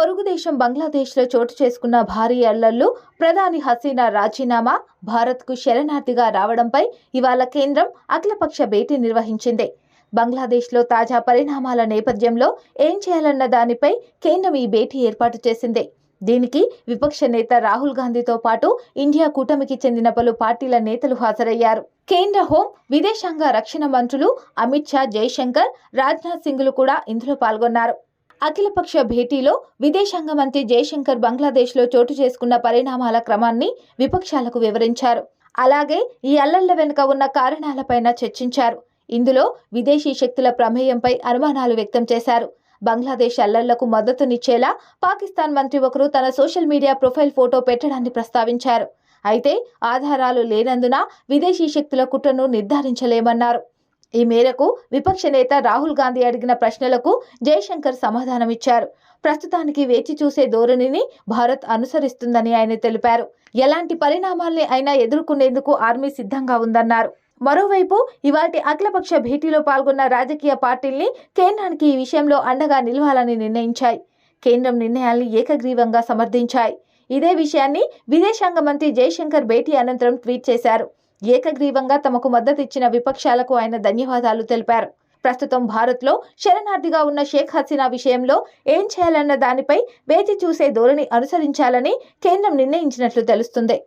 పొరుగు దేశం బంగ్లాదేశ్లో చోటు చేసుకున్న భారీ అల్లర్లు ప్రధాని హసీనా రాజీనామా భారత్కు శరణార్థిగా రావడంపై ఇవాళ కేంద్రం అఖిలపక్ష భేటీ నిర్వహించింది. బంగ్లాదేశ్లో తాజా పరిణామాల నేపథ్యంలో ఏం చేయాలన్న దానిపై కేంద్రం ఈ భేటీ ఏర్పాటు చేసింది. దీనికి విపక్ష నేత రాహుల్ గాంధీతో పాటు ఇండియా కూటమికి చెందిన పలు పార్టీల నేతలు హాజరయ్యారు. కేంద్ర హోం విదేశాంగ రక్షణ మంత్రులు అమిత్ షా జైశంకర్ రాజ్నాథ్ సింగ్లు కూడా ఇందులో పాల్గొన్నారు. అఖిలపక్ష భేటీలో విదేశాంగ మంత్రి జయశంకర్ బంగ్లాదేశ్లో చోటు చేసుకున్న పరిణామాల క్రమాన్ని విపక్షాలకు వివరించారు. అలాగే ఈ అల్లర్ల వెనుక ఉన్న కారణాలపైన చర్చించారు. ఇందులో విదేశీ శక్తుల ప్రమేయంపై అనుమానాలు వ్యక్తం చేశారు. బంగ్లాదేశ్ అల్లర్లకు మద్దతునిచ్చేలా పాకిస్తాన్ మంత్రి ఒకరు తన సోషల్ మీడియా ప్రొఫైల్ ఫోటో పెట్టడాన్ని ప్రస్తావించారు. అయితే ఆధారాలు లేనందున విదేశీ శక్తుల కుట్రను నిర్ధారించలేమన్నారు. ఈ మేరకు విపక్ష నేత రాహుల్ గాంధీ అడిగిన ప్రశ్నలకు జయశంకర్ సమాధానమిచ్చారు. ప్రస్తుతానికి వేచి చూసే ధోరణిని భారత్ అనుసరిస్తుందని ఆయన తెలిపారు. ఎలాంటి పరిణామాల్ని అయినా ఎదుర్కొనేందుకు ఆర్మీ సిద్ధంగా ఉందన్నారు. మరోవైపు ఇవాటి అఖిలపక్ష భేటీలో పాల్గొన్న రాజకీయ పార్టీల్ని కేంద్రానికి ఈ విషయంలో అండగా నిలవాలని నిర్ణయించాయి. కేంద్రం నిర్ణయాల్ని ఏకగ్రీవంగా సమర్థించాయి. ఇదే విషయాన్ని విదేశాంగ మంత్రి జయశంకర్ భేటీ అనంతరం ట్వీట్ చేశారు. ఏకగ్రీవంగా తమకు మద్దతు ఇచ్చిన విపక్షాలకు ఆయన ధన్యవాదాలు తెలిపారు. ప్రస్తుతం భారత్లో శరణార్థిగా ఉన్న షేక్ హసీనా విషయంలో ఏం చేయాలన్న దానిపై వేచి చూసే ధోరణి అనుసరించాలని కేంద్రం నిర్ణయించినట్లు తెలుస్తుంది.